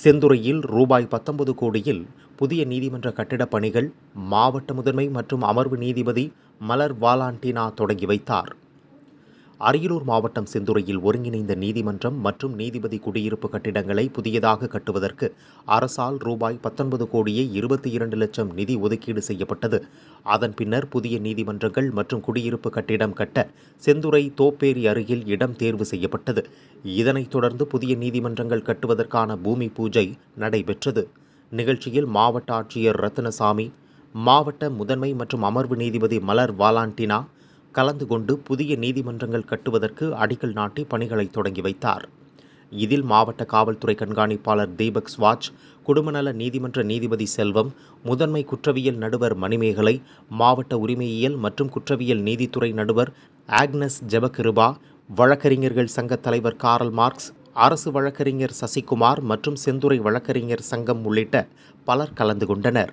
செந்துறையில் ரூபாய் பத்தொன்பது கோடியில் புதிய நீதிமன்ற கட்டிடப் பணிகள் மாவட்ட முதன்மை மற்றும் அமர்வு நீதிபதி மலர் வாலாண்டினா தொடங்கி வைத்தார். அரியலூர் மாவட்டம் செந்துறையில் ஒருங்கிணைந்த நீதிமன்றம் மற்றும் நீதிபதி குடியிருப்பு கட்டிடங்களை புதியதாக கட்டுவதற்கு அரசால் ரூபாய் பத்தொன்பது கோடியே இருபத்தி இரண்டு லட்சம் நிதி ஒதுக்கீடு செய்யப்பட்டது. அதன் பின்னர் புதிய நீதிமன்றங்கள் மற்றும் குடியிருப்பு கட்டிடம் கட்ட செந்துறை தோப்பேரி அருகில் இடம் தேர்வு செய்யப்பட்டது. இதனைத் தொடர்ந்து புதிய நீதிமன்றங்கள் கட்டுவதற்கான பூமி பூஜை நடைபெற்றது. நிகழ்ச்சியில் மாவட்ட ஆட்சியர் ரத்னசாமி மாவட்ட முதன்மை மற்றும் அமர்வு நீதிபதி மலர் வாலாண்டினா கலந்து கொண்டு புதிய நீதிமன்றங்கள் கட்டுவதற்கு அடிக்கல் நாட்டி பணிகளை தொடங்கி வைத்தார். இதில் மாவட்ட காவல்துறை கண்காணிப்பாளர் தீபக் ஸ்வாஜ் குடும்பநல நீதிமன்ற நீதிபதி செல்வம் முதன்மை குற்றவியல் நடுவர் மணிமேகலை மாவட்ட உரிமையியல் மற்றும் குற்றவியல் நீதித்துறை நடுவர் ஆக்னஸ் ஜெபகிருபா வழக்கறிஞர்கள் சங்க தலைவர் காரல் மார்க்ஸ் அரசு வழக்கறிஞர் சசிகுமார் மற்றும் செந்துறை வழக்கறிஞர் சங்கம் உள்ளிட்ட பலர் கலந்து கொண்டனர்.